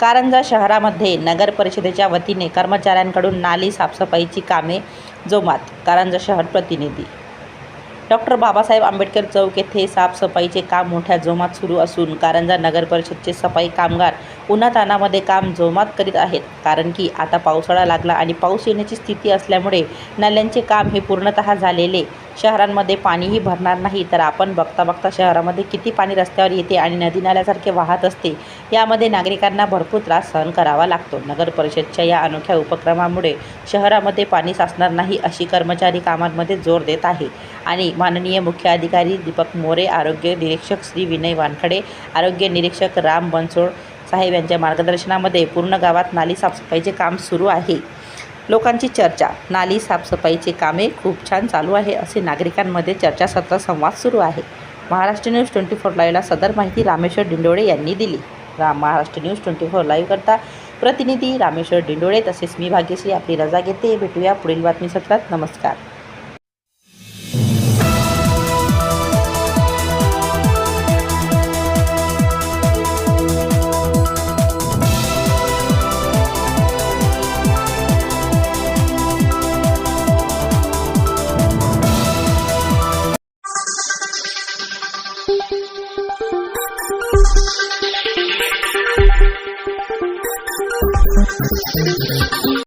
कारंजा शहरामध्ये नगर परिषदेच्या वतीने कर्मचाऱ्यांकडून नाली साफसफाईची कामे जोमात कारंजा शहर प्रतिनिधी. डॉक्टर बाबासाहेब आंबेडकर चौक येथे साफसफाईचे काम मोठ्या जोमात सुरू असून कारंजा नगर परिषदचे सफाई कामगार उन्हातानामध्ये काम जोमात करीत आहेत. कारण की आता पावसाळा लागला आणि पाऊस येण्याची स्थिती असल्यामुळे नाल्यांचे काम हे पूर्णतः झालेले शहरांमध्ये पाणीही भरणार नाही. तर आपण बघता बघता शहरामध्ये किती पाणी रस्त्यावर येते आणि नदी नाल्यासारखे वाहत असते यामध्ये नागरिकांना भरपूर त्रास सहन करावा लागतो. नगर परिषदच्या या अनोख्या उपक्रमामुळे शहरामध्ये पाणी साचणार नाही अशी कर्मचारी कामांमध्ये जोर देत आहे. आणि माननीय मुख्य अधिकारी दीपक मोरे आरोग्य निरीक्षक श्री विनय वानखडे आरोग्य निरीक्षक राम बनसोड साहेब यांच्या मार्गदर्शनामध्ये पूर्ण गावात नाली साफसफाईचे काम सुरू आहे. लोकांची चर्चा. नाली साफसफाईचे कामे खूप छान चालू आहे असे नागरिकांमध्ये चर्चासत्र संवाद सुरू आहे. महाराष्ट्र न्यूज ट्वेंटी फोर लाईव्हला सदर माहिती रामेश्वर डिंडोळे यांनी दिली. Ram Maharashtra news twenty four live करता प्रतिनिधी रामेश्वर डिंडोळे तसेच मी भाग्यश्री आपली रजा घेते. भेटूया पुढील बातमी सत्रात नमस्कार.